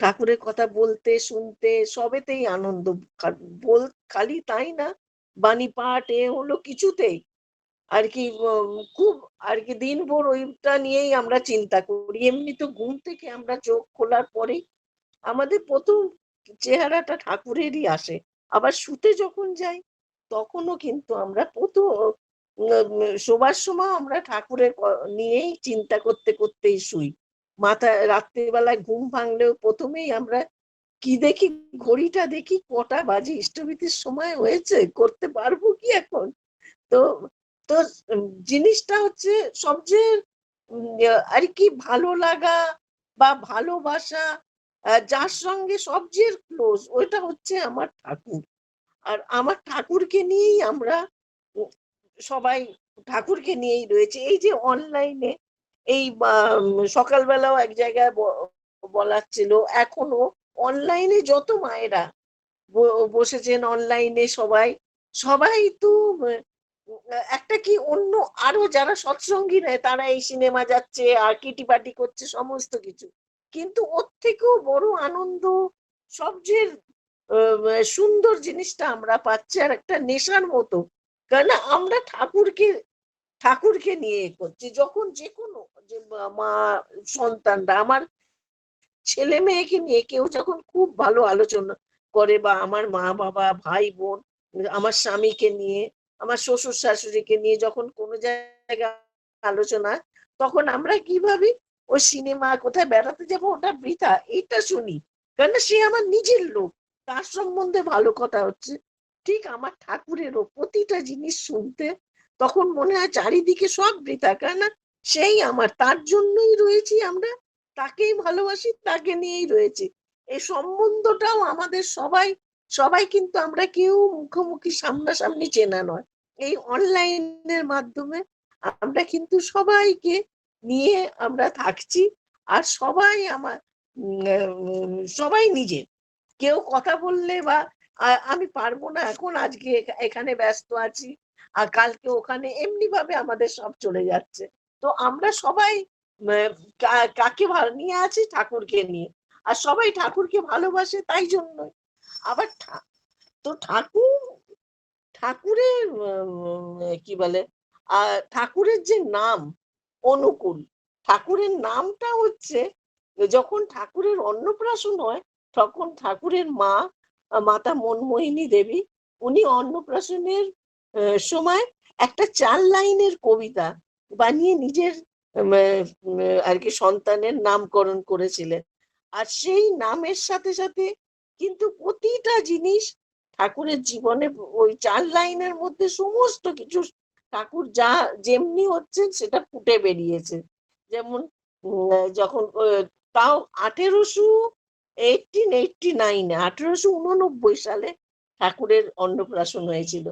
ঠাকুরের কথা বলতে, শুনতে, সবেতেই আনন্দ বল, খালি তাই না? বাণী পাঠ, এ হলো কিছুতেই। আর কি খুব, আর কি দিনভর ওইটা নিয়েই আমরা চিন্তা করি। এমনি তো ঘুম থেকে আমরা চোখ খোলার পরেই আমাদের প্রথম চেহারাটা ঠাকুরেরই আসে। আবার শুতে যখন যাই, তখনও কিন্তু আমরা প্রথম শোবার সময় আমরা ঠাকুরের নিয়েই চিন্তা করতে, করতেই শুই। মাথায় রাত্রিবেলায় ঘুম ভাঙলেও প্রথমেই আমরা কি দেখি? ঘড়িটা দেখি কটা বাজে, ইষ্টভীতির সময় হয়েছে, করতে পারব কি এখন? তো তো জিনিসটা হচ্ছে সবচেয়ে আর কি ভালো লাগা বা ভালোবাসা যার সঙ্গে সবচেয়ে ক্লোজ ওইটা হচ্ছে আমার ঠাকুর। আর আমার ঠাকুরকে নিয়েই আমরা সবাই ঠাকুরকে নিয়েই রয়েছে। এই যে অনলাইনে এই সকালবেলাও এক জায়গায় বলার ছিল, এখনও অনলাইনে যত মায়েরা বসেছেন অনলাইনে সবাই সবাই তো একটা কি অন্য আরও যারা সৎসঙ্গী নেয়, তারা এই সিনেমা যাচ্ছে, আর কিটি পাটি করছে, সমস্ত কিছু। কিন্তু ওর থেকেও বড় আনন্দ সবচেয়ে সুন্দর জিনিসটা আমরা পাচ্ছি, আর একটা নেশার মতো। কেন আমরা ঠাকুরকে ঠাকুরকে নিয়ে করছি, যখন যে কোনো মা সন্তানরা, আমার ছেলে মেয়েকে নিয়ে কেউ যখন খুব ভালো আলোচনা করে বা আমার মা বাবা, ভাই বোন, আমার স্বামীকে নিয়ে, আমার শ্বশুর শাশুড়িকে নিয়ে যখন কোনো জায়গায় আলোচনা, তখন আমরা কি ভাবি ওই সিনেমা কোথায় বেড়াতে যাব ওটা বৃথা এটা শুনি। কেন সে আমার নিজের লোক, তার সম্বন্ধে ভালো কথা হচ্ছে। ঠিক আমার ঠাকুরেরও প্রতিটা জিনিস শুনতে তখন মনে হয় চারিদিকে সব বৃথা। কেন সেই আমার, তার জন্যই রয়েছি আমরা, তাকেই ভালোবাসি, তাকে নিয়েই রয়েছে। এই সম্বন্ধটাও আমাদের সবাই সবাই কিন্তু আমরা কেউ মুখোমুখি, সামনাসামনি চেনা নয়। এই অনলাইনের মাধ্যমে আমরা কিন্তু সবাইকে নিয়ে আমরা থাকছি আর সবাই আমার সবাই নিজের। কেউ কথা বললে বা আমি পারব না এখন, আজকে এখানে ব্যস্ত আছি আর কালকে ওখানে এমনি ভাবে আমাদের সব চলে যাচ্ছে। তো আমরা সবাই কাকে ভালো নিয়ে আছি? ঠাকুরকে নিয়ে। আর সবাই ঠাকুরকে ভালোবাসে তাই জন্য আবার তো ঠাকুর, ঠাকুরের কি বলে? ঠাকুরের যে নাম, অনুকূল, ঠাকুরের নামটা হচ্ছে, যখন ঠাকুরের অন্নপ্রাশন হয়, তখন ঠাকুরের মা, মাতা মনমোহিনী দেবী, উনি অন্নপ্রাশনের সময় একটা চার লাইনের কবিতা বানিয়ে নিজের আর কি সন্তানের নামকরণ করেছিলেন। আর সেই নামের সাথে সাথে কিন্তু প্রতিটা জিনিস ঠাকুরের জীবনে ওই চার লাইনের মধ্যে সমস্ত কিছু ঠাকুর যা যেমনি হচ্ছে সেটা ফুটে বেরিয়েছে। যেমন যখন তাও আঠেরোশো এইটিন এইটটি নাইনে, আঠেরোশো উননব্বই সালে ঠাকুরের অন্নপ্রাশন হয়েছিল।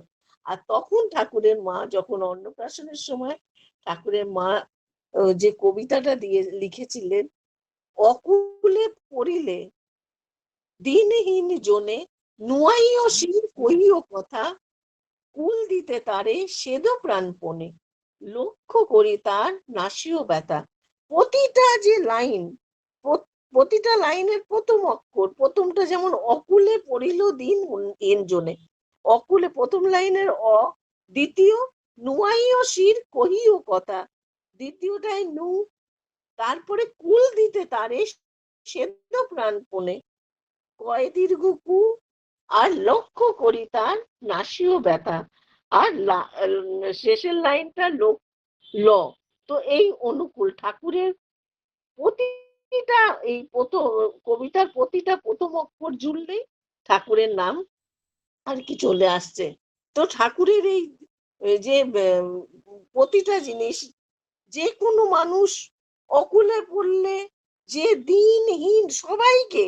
আর তখন ঠাকুরের মা যখন অন্নপ্রাশনের সময় ঠাকুরের মা যে কবিতাটা দিয়ে লিখেছিলেন, অকুলে পড়িলে দিনহীন জনে নুয়াইও শির কইও কথা, কুল দিতে তারে সেদ প্রাণপণে। লক্ষ্য করি তার নাসিও ব্যথা। প্রতিটা যে লাইন প্রতিটা লাইনের প্রথম অক্ষর, প্রথমটা যেমন অকুলে পড়িল দিন জনে। অকুলে প্রথম লাইনের অ, দ্বিতীয় নুয়াইও শির কহিও কথা দ্বিতীয়টাই নু, তারপরে কুল দিতে তারে সেদ্ধ প্রাণপণে। কয় দীর্ঘ কু, আর লক্ষ্য করি তার নাসিও ব্যথা। আর শেষের লাইনটা লোক, ল। তো এই অনুকূল ঠাকুরের প্রতিটা, এই প্রথম, কবিতার প্রতিটা প্রথম অক্ষর জুড়লেই ঠাকুরের নাম আর কি চলে আসছে। তো ঠাকুরের এই যে প্রতিটা জিনিস যে কোনো মানুষ অকুলে পড়লে যে দিনহীন সবাইকে,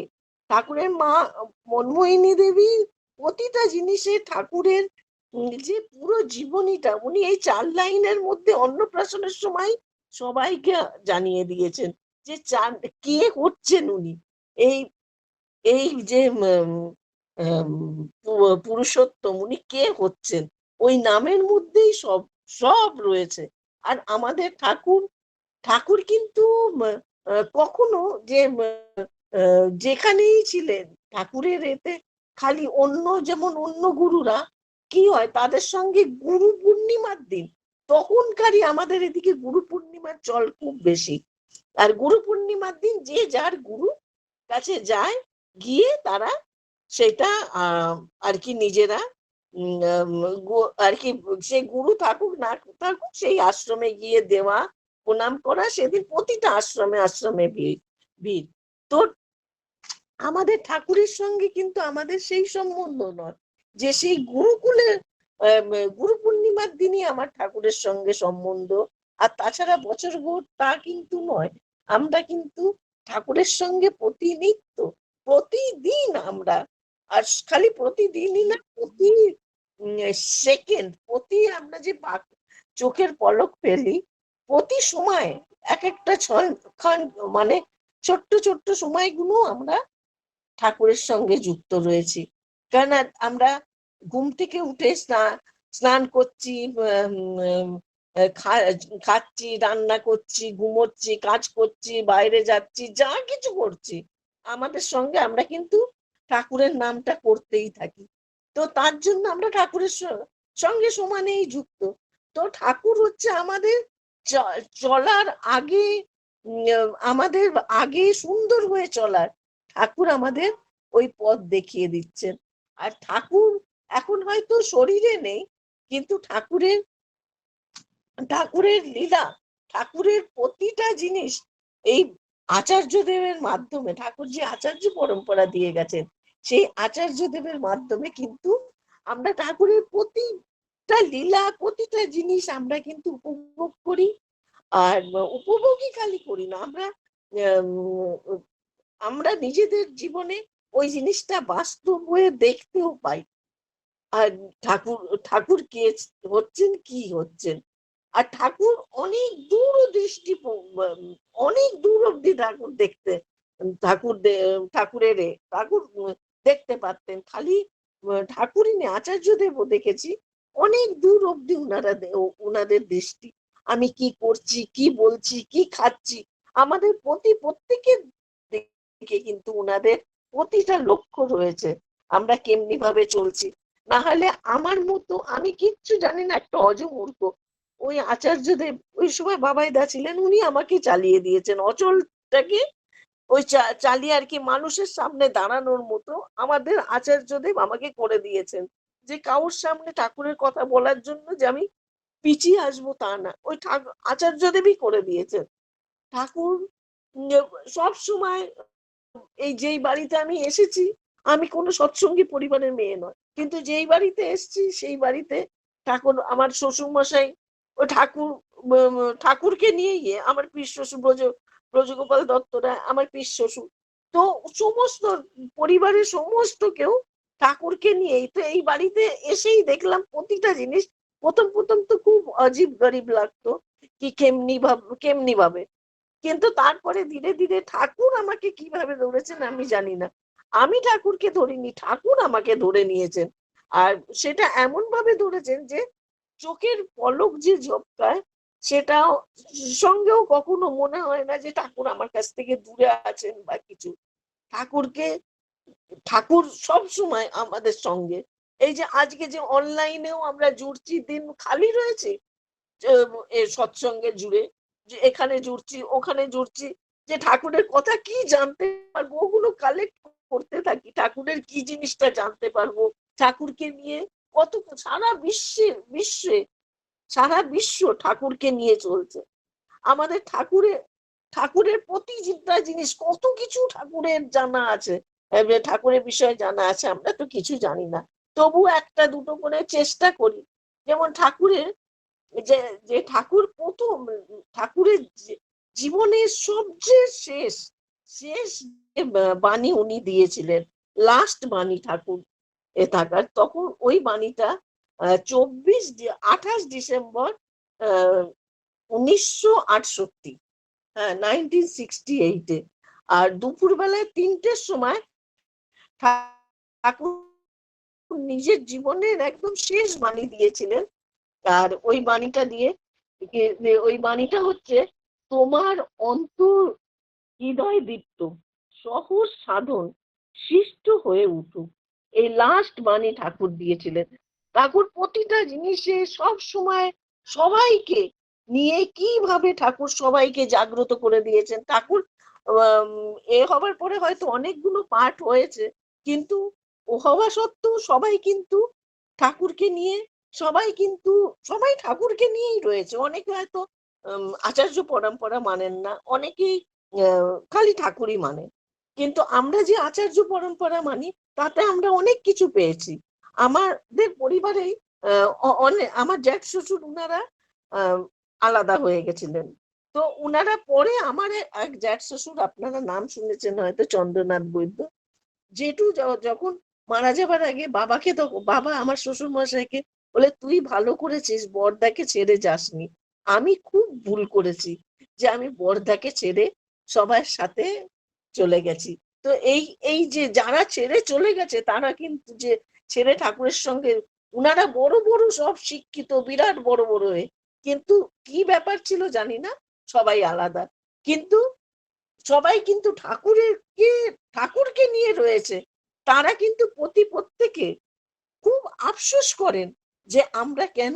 ঠাকুরের মা, মনমোহিনী দেবী, প্রতিটা জিনিসে ঠাকুরের যে পুরো জীবনীটা, উনি এই চার লাইনের মধ্যে অন্নপ্রাশনের সময় সবাইকে জানিয়ে দিয়েছেন যে চার, কে করছেন উনি? এই এই যে পুরুষোত্তম, উনি কে হচ্ছেন? ওই নামের মধ্যেই সব সব রয়েছে। আর আমাদের ঠাকুর ঠাকুর কিন্তু কখনো যে যেখানেই ছিলেন, ঠাকুরের এতে খালি অন্য, যেমন অন্য গুরুরা, কি হয়, তাদের সঙ্গে গুরু পূর্ণিমার দিন, তখনকারই আমাদের এদিকে গুরু পূর্ণিমার চল খুব বেশি। আর গুরু পূর্ণিমার দিন যে যার গুরু কাছে যায়, গিয়ে তারা সেটা আর কি নিজেরা আর কি সে গুরু থাকুক না থাকুক সেই আশ্রমে গিয়ে দেওয়া প্রণাম করা সেদিন প্রতিটা আশ্রমে আশ্রমে ভিড় ভিড়। তো আমাদের ঠাকুরের সঙ্গে কিন্তু আমাদের সেই সম্বন্ধ নয় যে সেই গুরুকুলের আম, গুরু পূর্ণিমার দিনই আমার ঠাকুরের সঙ্গে সম্বন্ধ। আর তাছাড়া বছর ভোর তা কিন্তু নয় আমরা কিন্তু ঠাকুরের সঙ্গে প্রতিনিত্য প্রতিদিন আমরা আর খালি প্রতিদিনই না, প্রতি সেকেন্ড প্রতি আমরা যে চোখের পলক ফেলি, প্রতি সময় এক একটা ক্ষণ মানে ছোট্ট ছোট্ট সময়গুলো আমরা ঠাকুরের সঙ্গে যুক্ত রয়েছি। কারণ আমরা ঘুম থেকে উঠে স্নান স্নান করছি খাচ্ছি, রান্না করছি, ঘুমোচ্ছি, কাজ করছি, বাইরে যাচ্ছি, যা কিছু করছি, আমাদের সঙ্গে আমরা কিন্তু ঠাকুরের নামটা করতেই থাকি। তো তার জন্য আমরা ঠাকুরের সঙ্গে সমানেই যুক্ত। তো ঠাকুর হচ্ছে আমাদের চলার আগে আমাদের আগে সুন্দর হয়ে চলার ঠাকুর আমাদের ওই পথ দেখিয়ে দিচ্ছেন। আর ঠাকুর এখন হয়তো শরীরে নেই, কিন্তু ঠাকুরের ঠাকুরের লীলা, ঠাকুরের প্রতিটা জিনিস এই আচার্য দেবের মাধ্যমে, ঠাকুর যে আচার্য পরম্পরা দিয়ে গেছেন সেই আচার্য দেবের মাধ্যমে কিন্তু আমরা ঠাকুরের প্রতিটা লীলা, প্রতিটা জিনিস আমরা কিন্তু উপভোগ করি আর উপভোগই খালি করি না। আমরা আমরা নিজেদের জীবনে ওই জিনিসটা বাস্তব হয়ে দেখতেও পাই। আর ঠাকুর ঠাকুর কে হচ্ছেন, কি হচ্ছেন? আর ঠাকুর অনেক দূর দৃষ্টি অনেক দূর অব্দি ঠাকুর দেখতে, ঠাকুর ঠাকুরের ঠাকুর দেখতে পারতেন। খালি উম, ঠাকুরই নেই আচার্য দেবও দেখেছি অনেক দূর অব্দি উনারা দে- উনাদের দৃষ্টি। আমি কি করছি কি বলছি কি খাচ্ছি? আমাদের প্রতি প্রত্যেকের দিকে কিন্তু উনাদের প্রতিটা লক্ষ্য রয়েছে আমরা কেমনি ভাবে চলছি। না হলে আমার মতো আমি কিচ্ছু জানি না একটা অজমূর্খ। ওই আচার্যদেব ওই সময় বাবাইদা ছিলেন উনি আমাকে চালিয়ে দিয়েছেন। অচলটাকে ওই চালিয়ে আর কি মানুষের সামনে দাঁড়ানোর মতো আমাদের আচার্যদেব আমাকে করে দিয়েছেন। যে কাউর সামনে ঠাকুরের কথা বলার জন্য যে আমি পিছিয়ে আসব তা না, ওই ঠাকুর আচার্যদেবই করে দিয়েছেন। ঠাকুর সব সময় এই যেই বাড়িতে আমি এসেছি, আমি কোনো সৎসঙ্গী পরিবারের মেয়ে নয়। কিন্তু যেই বাড়িতে এসেছি, সেই বাড়িতে ঠাকুর, আমার শ্বশুর মশাই ও ঠাকুর ঠাকুরকে নিয়ে গিয়ে আমার পিস শ্বশুর ব্রজ ব্রজগোপাল দত্ত রায় আমার পিস শ্বশুর। তো সমস্ত পরিবারের সমস্ত কেউ ঠাকুরকে নিয়েই তো এই বাড়িতে এসেই দেখলাম প্রতিটা জিনিস। প্রথম প্রথম তো খুব অজীব গরিব লাগতো কি কেমনি ভাব, কেমনি ভাবে। কিন্তু তারপরে ধীরে ধীরে ঠাকুর আমাকে কীভাবে ধরেছেন আমি জানি না। আমি ঠাকুরকে ধরিনি, ঠাকুর আমাকে ধরে নিয়েছেন। আর সেটা এমন ভাবে ধরেছেন যে চোখের পলক যে ঝপকায় সেটা সঙ্গেও কখনো মনে হয় না যে ঠাকুর আমার কাছ থেকে দূরে আছেন বা কিছু। ঠাকুরকে, ঠাকুর সব সময় আমাদের সঙ্গে। এই যে আজকে যে অনলাইনেও আমরা জুড়ছি, দিন খালি রয়েছে সৎসঙ্গে জুড়ে, যে এখানে জুড়ছি, ওখানে জুড়ছি, যে ঠাকুরের কথা কি জানতে পারব, ওগুলো কালেক্ট করতে থাকি, ঠাকুরের কি জিনিসটা জানতে পারব, ঠাকুরকে নিয়ে কত সারা বিশ্বের বিশ্বে সারা বিশ্ব ঠাকুরকে নিয়ে চলছে। আমাদের ঠাকুরের ঠাকুরের প্রতিটা জিনিস, কত কিছু ঠাকুরের জানা আছে। ঠাকুরের বিষয়ে জানা আছে, আমরা তো কিছু জানি না। তবু একটা দুটো করে চেষ্টা করি। যেমন ঠাকুরের যে যে ঠাকুর প্রথম, ঠাকুরের জীবনের সবচেয়ে শেষ শেষ বাণী উনি দিয়েছিলেন লাস্ট বাণী ঠাকুর এ থাকার, তখন ওই বাণীটা চব্বিশ আঠাশ ডিসেম্বর উনিশশো আটষট্টি হ্যাঁ নাইনটিন সিক্সটি এইটে আর দুপুরবেলায় তিনটের সময় ঠাকুর নিজের জীবনের একদম শেষ বাণী দিয়েছিলেন। আর ওই বাণীটা দিয়ে ওই বাণীটা হচ্ছে, তোমার অন্তর হৃদয় দীপ্ত সহজ সাধন শিষ্ট হয়ে উঠুক। এই লাস্ট বাণী ঠাকুর দিয়েছিলেন। ঠাকুর প্রতিটা জিনিসে সব সময় সবাইকে নিয়ে কীভাবে ঠাকুর সবাইকে জাগ্রত করে দিয়েছেন? ঠাকুর এ হবার পরে হয়তো অনেকগুলো পাঠ হয়েছে, কিন্তু হওয়া সত্ত্বেও সবাই কিন্তু ঠাকুরকে নিয়ে, সবাই কিন্তু, সবাই ঠাকুরকে নিয়েই রয়েছে। অনেকে হয়তো আচার্য পরম্পরা মানেন না, অনেকেই খালি ঠাকুরই মানে কিন্তু আমরা যে আচার্য পরম্পরা মানি, তাতে আমরা অনেক কিছু পেয়েছি। আমাদের পরিবারেই আমার জ্যাঠ শ্বশুর উনারা আলাদা হয়ে গেছিলেন। তো উনারা পরে আমার এক জ্যাঠ শ্বশুর, আপনারা নাম শুনেছেন হয়তো চন্দ্রনাথ বৈদ্য, জেঠু যখন মারা যাবার আগে বাবাকে তো বাবা আমার শ্বশুর মশাইকে বলে, তুই ভালো করেছিস, বরদাকে ছেড়ে যাসনি। আমি খুব ভুল করেছি যে আমি বরদাকে ছেড়ে সবার সাথে চলে গেছি। তো এই এই যে যারা ছেড়ে চলে গেছে, তারা কিন্তু যে ছেড়ে ঠাকুরের সঙ্গে উনারা বড় বড় সব শিক্ষিত, বিরাট বড় বড় হয়ে। কিন্তু কি ব্যাপার ছিল জানি না, সবাই আলাদা। কিন্তু সবাই কিন্তু ঠাকুরের কে ঠাকুরকে নিয়ে রয়েছে। তারা কিন্তু প্রতি প্রত্যেকে খুব আফসোস করেন যে আমরা কেন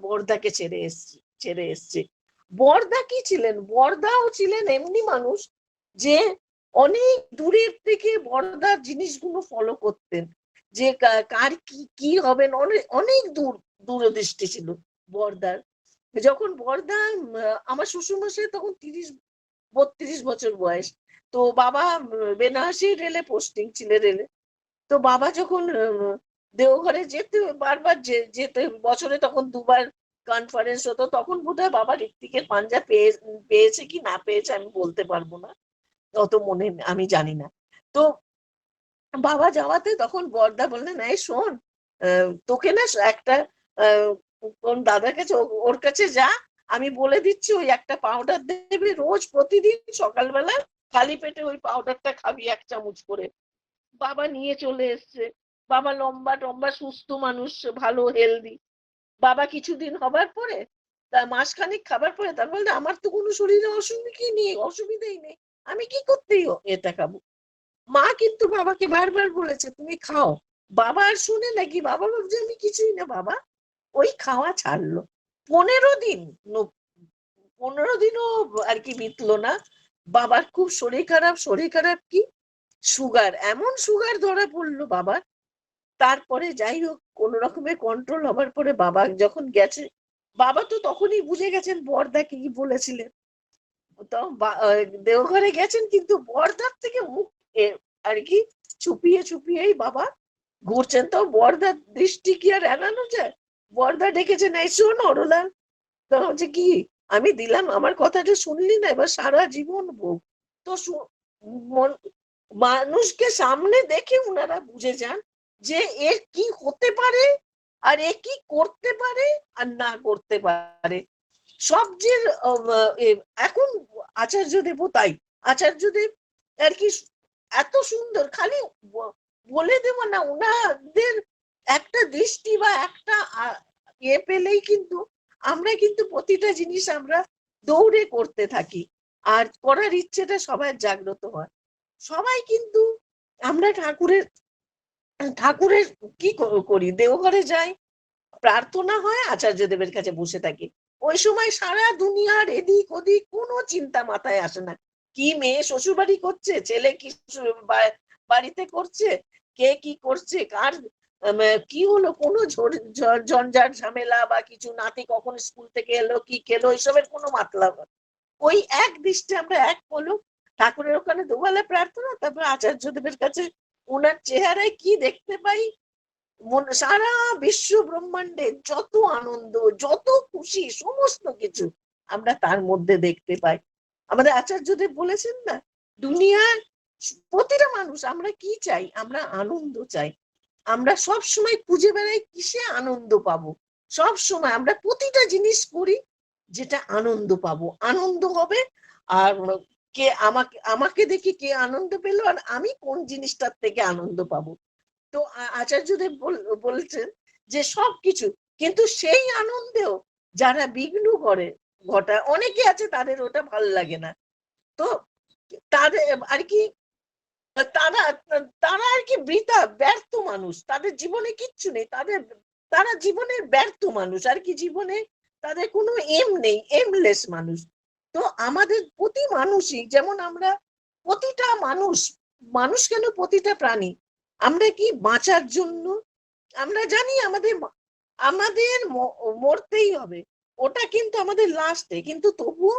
বরদাকে ছেড়ে এসছি ছেড়ে এসছি। বরদা কি ছিলেন? বরদাও ছিলেন এমনি মানুষ যে অনেক দূরের থেকে বরদার জিনিসগুলো ফলো করতেন। যে কার কি কি হবেন অনেক দূর দূরদৃষ্টি ছিল বর্দার। যখন বরদা আমার শ্বশুরমশাই তখন তিরিশ বত্রিশ বছর বয়স। তো বাবা উম, বেনারসি রেলে পোস্টিং ছিল রেলে। তো বাবা যখন দেওঘরে যেতে বারবার যেতে বছরে তখন দুবার কনফারেন্স হতো তখন বোধহয় বাবা ঋত্বিকের পাঞ্জা পেয়ে পেয়েছে কি না পেয়েছে আমি বলতে পারব না। অত মনে আমি জানি না। তো বাবা যাওয়াতে তখন বরদা বললেন, এই শোন তোকে না একটা কোন দাদার কাছে ওর কাছে যা, আমি বলে দিচ্ছি, ওই একটা পাউডার দেবে, রোজ প্রতিদিন সকালবেলা খালি পেটে ওই পাউডারটা খাবি এক চামচ করে। বাবা নিয়ে চলে এসছে। বাবা লম্বা টম্বা সুস্থ মানুষ, ভালো হেলদি বাবা কিছুদিন হবার পরে, তা মাসখানেক খাবার পরে তার বলতে আমার তো কোনো শরীরে অসুবিধা নেই? অসুবিধাই নেই। আমি কি করতেই এটা খাব? মা কিন্তু বাবাকে বারবার বলেছে, তুমি খাও। বাবা আর শুনে নাকি, বাবা ভাবছে, আমি কিছুই না, বাবা। ওই খাওয়া ছাড়লো। পনেরো দিন পনেরো দিনও আর কি বিতলো না। বাবার খুব শরীর খারাপ শরীর খারাপ কি? সুগার, এমন সুগার ধরা পড়ল বাবার। তারপরে যাই হোক, কোন রকমে কন্ট্রোল হবার পরে বাবা যখন গেছে, বাবা তো তখনই বুঝে গেছেন বরদা কি বলেছিলেন। তো দেওঘরে গেছেন কিন্তু বরদার থেকে মুখ আর কি, চুপিয়ে চুপিয়েই বাবা ঘুরছেন। তো বরদার দৃষ্টি কি আর এড়ানো যায়? বরদা ডেকেছে নাই শোন অরলাল তো হচ্ছে কি, আমি দিলাম, আমার কথাটা শুনলি না? এবার সারা জীবন ভোগ তো মন- মানুষকে সামনে দেখে উনারা বুঝে যান যে এর কি হতে পারে আর এ কি করতে পারে আর না করতে পারে। সব যে এখন আচার্যদেব তাই। আচার্যদেব আর কি এত সুন্দর, খালি বলে দেব না ওনাদের একটা দৃষ্টি বা একটা ইয়ে পেলেই কিন্তু আমরা কিন্তু প্রতিটা জিনিস আমরা দৌড়ে করতে থাকি। আর করার ইচ্ছেটা সবার জাগ্রত হয়। সবাই কিন্তু আমরা ঠাকুরের ঠাকুরের কি, করি? দেওঘরে যাই, প্রার্থনা হয়, আচার্যদেবের কাছে বসে থাকি। ওই সময় সারা দুনিয়ার এদিক ওদিক কোনো চিন্তা মাথায় আসে না। কি মেয়ে শ্বশুর বাড়ি করছে? ছেলে কি বাড়িতে করছে? কে কি করছে? কার কি হলো? কোনো ঝঞ্ঝাট ঝামেলা বা কিছু? নাতি কখন স্কুল থেকে এলো, কি খেলো? এসবের কোনো মাতলা না। ওই এক দৃষ্টি আমরা এক পলক। ঠাকুরের ওখানে দুবেলা প্রার্থনা, তারপর আচার্যদেবের কাছে ওনার চেহারায় কি দেখতে পাই? সারা বিশ্ব ব্রহ্মাণ্ডে যত আনন্দ, যত খুশি, সমস্ত কিছু আমরা তার মধ্যে দেখতে পাই। আমাদের আচার্যদেব বলেছেন না, দুনিয়ার প্রতিটা মানুষ, আমরা কি চাই? আমরা আনন্দ চাই। আমরা সব সময় খুঁজে বেড়াই কিসে আনন্দ পাবো? সব সময় আমরা প্রতিটা জিনিস করি যেটা আনন্দ পাবো। আনন্দ হবে আর কে আমাকে আমাকে দেখে কে আনন্দ পেল আর আমি কোন জিনিসটার থেকে আনন্দ পাবো? তো আচার্যদেব বল- বলছেন যে সবকিছু, কিন্তু সেই আনন্দেও যারা বিঘ্ন করে ঘটায়। অনেকে আছে তাদের ওটা ভালো লাগে না। তো তাদের আর কি, তারা তারা আর কি বৃথা, ব্যর্থ মানুষ। তাদের জীবনে কিচ্ছু নেই। তাদের, তারা জীবনের ব্যর্থ মানুষ। আর কি জীবনে তাদের কোনো এম নেই এমলেস মানুষ। তো আমাদের প্রতি মানুষই, যেমন আমরা প্রতিটা মানুষ মানুষ কেন প্রতিটা প্রাণী? আমরা কি বাঁচার জন্য? আমরা জানি আমাদের আমাদের মরতেই হবে। ওটা কিন্তু আমাদের লাস্টে কিন্তু তবুও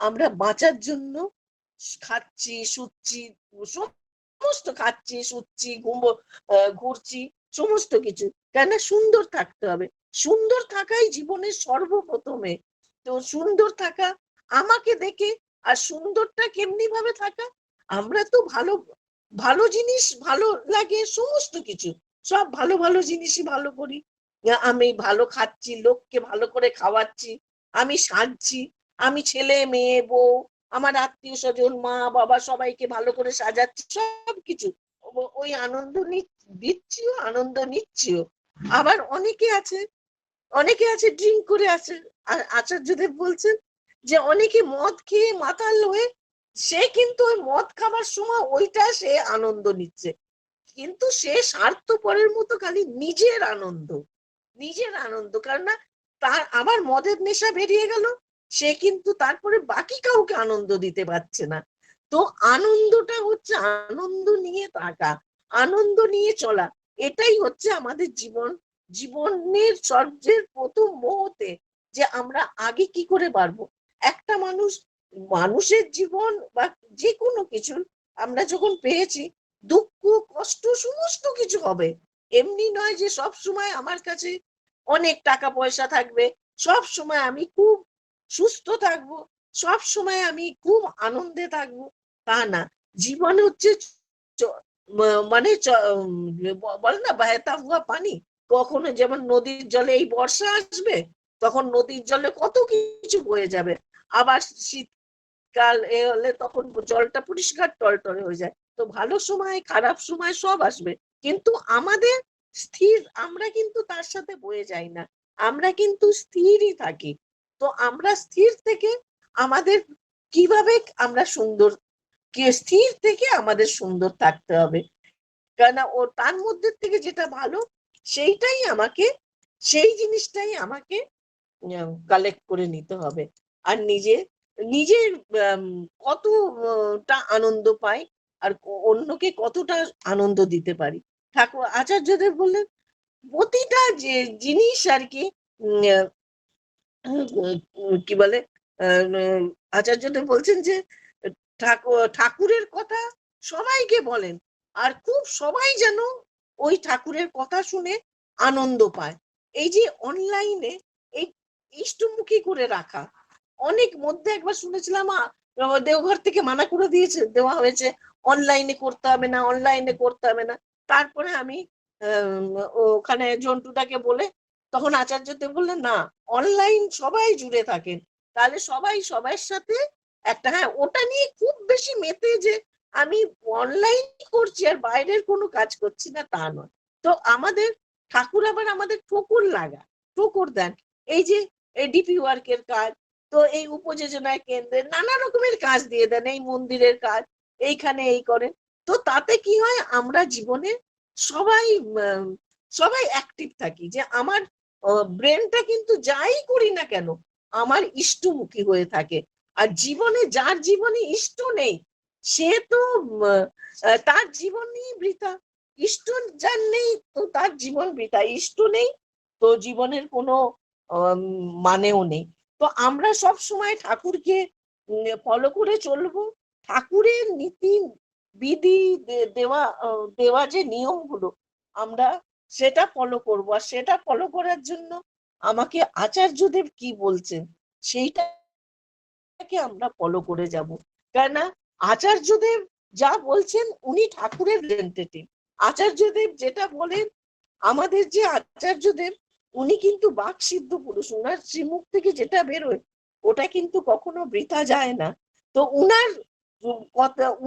আমরা বাঁচার জন্য খাচ্ছি, শুচ্ছি, সমস্ত খাচ্ছি, শুচ্ছি, ঘুম ঘুরছি, সমস্ত কিছু। কেন সুন্দর থাকতে হবে। সুন্দর থাকাই জীবনের সর্বপ্রথমে। তো সুন্দর থাকা আমাকে দেখে আর সুন্দরটা কেমনি ভাবে থাকা? আমরা তো ভালো ভালো জিনিস ভালো লাগে, সমস্ত কিছু। সব ভালো ভালো জিনিসই ভালো করি। আমি ভালো খাচ্ছি, লোককে ভালো করে খাওয়াচ্ছি, আমি সাজছি, আমি ছেলে, মেয়ে, বউ, আমার আত্মীয় স্বজন, মা, বাবা সবাইকে ভালো করে সাজাচ্ছি, সবকিছু। ওই আনন্দ দিচ্ছিও, আনন্দ নিচ্ছিও। আবার অনেকে আছে অনেকে আছে ড্রিঙ্ক করে আছে আচার্যদেব বলছেন যে অনেকে মদ খেয়ে মাতাল হয়ে, সে কিন্তু ওই মদ খাবার সময় ওইটা সে আনন্দ নিচ্ছে। কিন্তু সে স্বার্থপরের মতো খালি নিজের আনন্দ। নিজের আনন্দ। কারণ না তার আবার মদের নেশা বেরিয়ে গেল, সে কিন্তু তারপরে বাকি কাউকে আনন্দ দিতে পারছে না। তো আনন্দটা হচ্ছে আনন্দ নিয়ে থাকা, আনন্দ নিয়ে চলা। এটাই হচ্ছে আমাদের জীবন। জীবনের সবচেয়ে প্রথম মুহূর্তে যে আমরা আগে কি করে পারব একটা মানুষ, মানুষের জীবন বা যে কোনো কিছু আমরা যখন পেয়েছি, দুঃখ, কষ্ট, সমস্ত কিছু হবে। এমনি নয় যে সব সময় আমার কাছে অনেক টাকা পয়সা থাকবে। সব সময় আমি খুব সুস্থ থাকব। সব সময় আমি খুব আনন্দে থাকব। তা না। জীবন হচ্ছে মানে বলে না, বাহেতা হুয়া পানি। কখনো যেমন নদীর জলে এই বর্ষা আসবে, তখন নদীর জলে কত কিছু বয়ে যাবে। আবার শীতকাল এ হলে তখন জলটা পরিষ্কার টলটলে হয়ে যায়। তো ভালো সময়, খারাপ সময় সব আসবে। কিন্তু আমাদের স্থির, আমরা কিন্তু তার সাথে বয়ে যাই না। আমরা কিন্তু স্থিরই থাকি। তো আমরা স্থির থেকে আমাদের কীভাবে আমরা সুন্দর স্থির থেকে আমাদের সুন্দর থাকতে হবে? কেন ও তার মধ্যে থেকে যেটা ভালো, সেইটাই আমাকে, সেই জিনিসটাই আমাকে কালেক্ট করে নিতে হবে। আর নিজে নিজের কতটা আনন্দ পাই, আর অন্যকে কতটা আনন্দ দিতে পারি। ঠাকুর আচার্যদেব বললেন, প্রতিটা যে জিনিস আর কি কি বলে আচার্যদেব বলছেন যে ঠাকুরের কথা সবাইকে বলেন, আর খুব সবাই যেন ওই ঠাকুরের কথা শুনে আনন্দ পায়। এই যে অনলাইনে এই ইষ্টমুখী করে রাখা, অনেক মধ্যে একবার শুনেছিলাম দেওঘর থেকে মানা করে দিয়েছে, দেওয়া হয়েছে, অনলাইনে করতে হবে না, অনলাইনে করতে হবে না। তারপরে আমি ওখানে জন্টুটাকে বলে, তখন আচার্য আচার্যদেব বললেন না অনলাইন সবাই জুড়ে থাকেন। তাহলে সবাই সবার সাথে একটা হ্যাঁ ওটা নিয়ে খুব বেশি মেতে যে আমি অনলাইন করছি আর বাইরের কোনো কাজ করছি না, তা নয়। তো আমাদের ঠাকুর আবার আমাদের ঠোকর লাগা, ঠোকর দেন। এই যে ডিপি ওয়ার্কের কাজ, তো এই উপযোজনা কেন্দ্রের নানা রকমের কাজ দিয়ে দেন, এই মন্দিরের কাজ, এইখানে এই করেন। তো তাতে কি হয়? আমরা জীবনে সবাই সবাই অ্যাক্টিভ থাকি যে আমার ব্রেনটা কিন্তু যাই করি না কেন, আমার ইষ্টমুখী হয়ে থাকে। আর জীবনে যার জীবনে ইষ্ট নেই, সে তো তার জীবন জীবনই বৃথা। ইষ্ট যার নেই, তো তার জীবন বৃথা। ইষ্ট নেই, তো জীবনের কোনো মানেও নেই। তো আমরা সব সময় ঠাকুরকে ফলো করে চলবো। ঠাকুরের নীতি বিধি দেওয়া দেওয়া যে নিয়মগুলো, আমরা সেটা ফলো করব। আর সেটা ফলো করার জন্য আমাকে আচার্যদেব কি বলছেন, সেইটাকে আমরা ফলো করে যাব। কেননা আচার্যদেব যা বলছেন, উনি ঠাকুরের রিপ্রেজেন্টেটিভ আচার্যদেব যেটা বলেন, আমাদের যে আচার্যদেব, উনি কিন্তু বাক সিদ্ধ পুরুষ। উনার শ্রীমুখ থেকে যেটা বেরোয়, ওটা কিন্তু কখনো বৃথা যায় না। তো উনার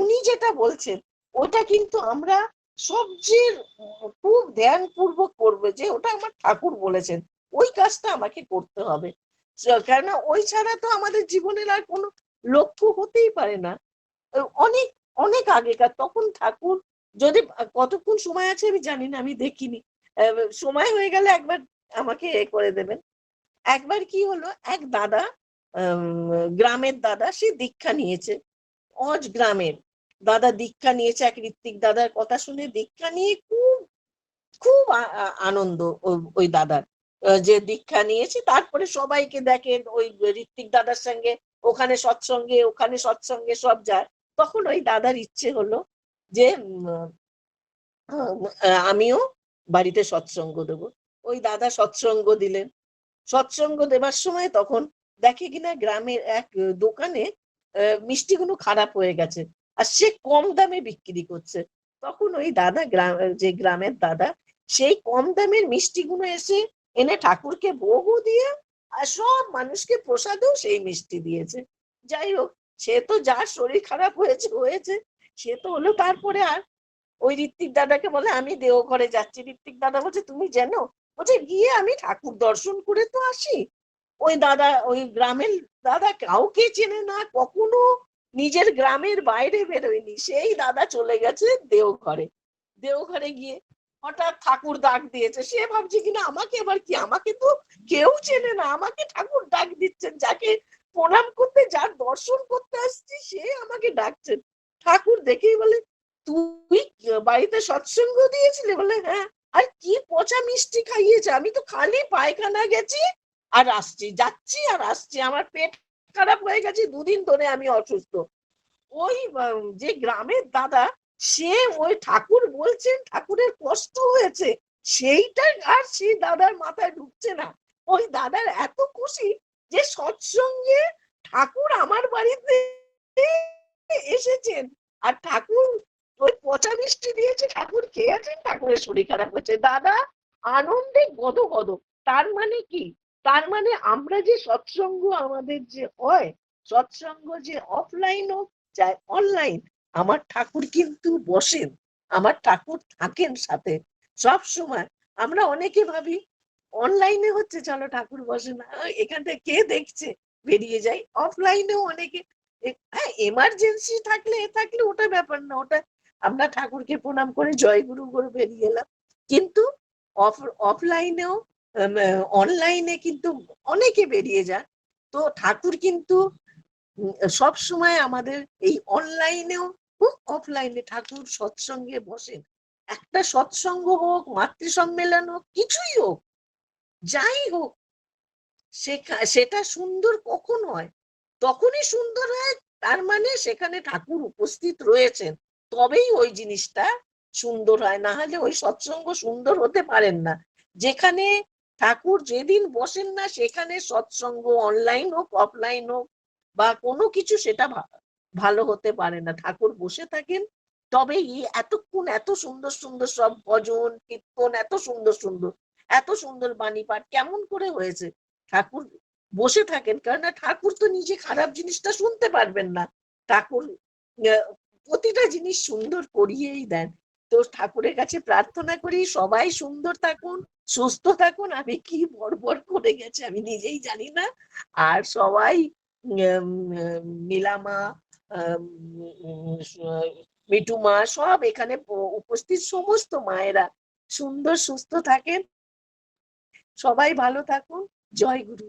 উনি যেটা বলছেন, ওটা কিন্তু আমরা সবচেয়ে খুব ধ্যানপূর্বক করবে যে, ওটা আমার ঠাকুর বলেছেন। ওই কাজটা আমাকে করতে হবে। কেননা ওই ছাড়া তো আমাদের জীবনের আর কোনো লক্ষ্য হতেই পারে না। অনেক অনেক আগেকার, তখন ঠাকুর যদি কতক্ষণ সময় আছে আমি জানি না, আমি দেখিনি। সময় হয়ে গেলে একবার আমাকে এ করে দেবেন। একবার কি হলো, এক দাদা গ্রামের দাদা সে দীক্ষা নিয়েছে। অজ গ্রামের। দাদা দীক্ষা নিয়েছে এক ঋত্বিক দাদার কথা শুনে দীক্ষা নিয়ে খুব খুব আনন্দ ওই দাদার। যে দীক্ষা নিয়েছে তারপরে সবাইকে দেখেন ওই ঋত্বিক দাদার সঙ্গে, ওখানে সৎসঙ্গে ওখানে সৎসঙ্গে সব যায়। তখন ওই দাদার ইচ্ছে হলো যে আমিও বাড়িতে সৎসঙ্গ দেবো। ওই দাদা সৎসঙ্গ দিলেন। সৎসঙ্গ দেবার সময় তখন দেখে কিনা গ্রামের এক দোকানে মিষ্টিগুলো খারাপ হয়ে গেছে আর সে কম দামে বিক্রি করছে। তখন ওই দাদা গ্রাম যে গ্রামের দাদা, সেই কম দামের মিষ্টিগুলো এসে এনে ঠাকুরকে ভোগও দিয়ে আর সব মানুষকে প্রসাদেও সেই মিষ্টি দিয়েছে। যাই হোক, সে তো যার শরীর খারাপ হয়েছে হয়েছে। সে তো হলো তারপরে আর ওই ঋত্বিক দাদাকে বলে, আমি দেওঘরে যাচ্ছি। ঋত্বিক দাদা বলছে, তুমি জানো বলছে, গিয়ে আমি ঠাকুর দর্শন করে তো আসি। ওই দাদা, ওই গ্রামের দাদা কাউকে চেনে না, কখনো নিজের গ্রামের বাইরে বেরোয়নি। সেই দাদা চলে গেছে দেওঘরে। দেওঘরে গিয়ে হঠাৎ ঠাকুর ডাক দিয়েছে। সে ভাবছে কিনা আমাকে এবার কি? আমাকে তো কেউ চেনে না। আমাকে ঠাকুর ডাক দিচ্ছেন, যাকে প্রণাম করতে, যার দর্শন করতে আসছি, সে আমাকে ডাকছেন ঠাকুর দেখেই বলে, তুই বাড়িতে সৎসঙ্গ দিয়েছিলি? বলে হ্যাঁ। আর কি পচা মিষ্টি খাইয়েছে? আমি তো খালি পায়খানা গেছি। আর আসছি, যাচ্ছি আর আসছি। আমার পেট খারাপ হয়ে গেছে, দুদিন ধরে আমি অসুস্থ। ওই যে গ্রামের দাদা, সে ওই ঠাকুর বলছেন ঠাকুরের কষ্ট হয়েছে। সেইটা আর সেই দাদার মাথায় ঢুকছে না। ওই দাদার এত খুশি যে সৎসঙ্গে ঠাকুর আমার বাড়িতে এসেছেন। আর ঠাকুর ওই পচা মিষ্টি দিয়েছে, ঠাকুর খেয়েছেন, ঠাকুরের শরীর খারাপ হয়েছে। দাদা আনন্দে গদ গদ তার মানে কি? তার মানে আমরা যে সৎসঙ্গ আমাদের যে হয়, সৎসঙ্গ যে অফলাইন হোক চাই অনলাইন আমার ঠাকুর কিন্তু বসেন, আমার ঠাকুর থাকেন সাথে। সব সময় আমরা অনেকে ভাবি অনলাইনে হচ্ছে চলো ঠাকুর বসে না এখান থেকে কে দেখছে? বেরিয়ে যাই। অফলাইনেও অনেকে হ্যাঁ এমার্জেন্সি থাকলে থাকলে ওটা ব্যাপার না, ওটা আমরা ঠাকুরকে প্রণাম করে জয়গুরু করে বেরিয়ে এলাম। কিন্তু অফ অফলাইনেও অনলাইনে কিন্তু অনেকে বেরিয়ে যায় তো ঠাকুর কিন্তু সব সময় আমাদের এই অনলাইনেও হোক অফলাইনে ঠাকুর সৎসঙ্গে বসেন। একটা সৎসঙ্গ হোক মাতৃ সম্মেলন হোক, কিছুই হোক, যাই হোক সেটা সুন্দর কখন হয়? তখনই সুন্দর হয়, তার মানে সেখানে ঠাকুর উপস্থিত রয়েছেন। তবেই ওই জিনিসটা সুন্দর হয়, না হলে ওই সৎসঙ্গ সুন্দর হতে পারেন না। যেখানে ঠাকুর যেদিন বসেন না, সেখানে সৎসঙ্গ অনলাইন হোক অফলাইন হোক, বা কোনো কিছু সেটা ভালো হতে পারে না। ঠাকুর বসে থাকেন তবেই এতক্ষণ এত সুন্দর সুন্দর সব ভজন, কীর্তন, এত সুন্দর সুন্দর, এত সুন্দর বাণী পাঠ কেমন করে হয়েছে? ঠাকুর বসে থাকেন কারণ ঠাকুর তো নিজে খারাপ জিনিসটা শুনতে পারবেন না। ঠাকুর প্রতিটা জিনিস সুন্দর করিয়েই দেন। তো ঠাকুরের কাছে প্রার্থনা করি সবাই সুন্দর থাকুন সুস্থ থাকুন। আমি কি বড় করে গেছে আমি নিজেই জানি না। আর সবাই উম, মিঠু মা সব এখানে উপস্থিত সমস্ত মায়েরা সুন্দর সুস্থ থাকেন। সবাই ভালো থাকুন। জয় গুরু।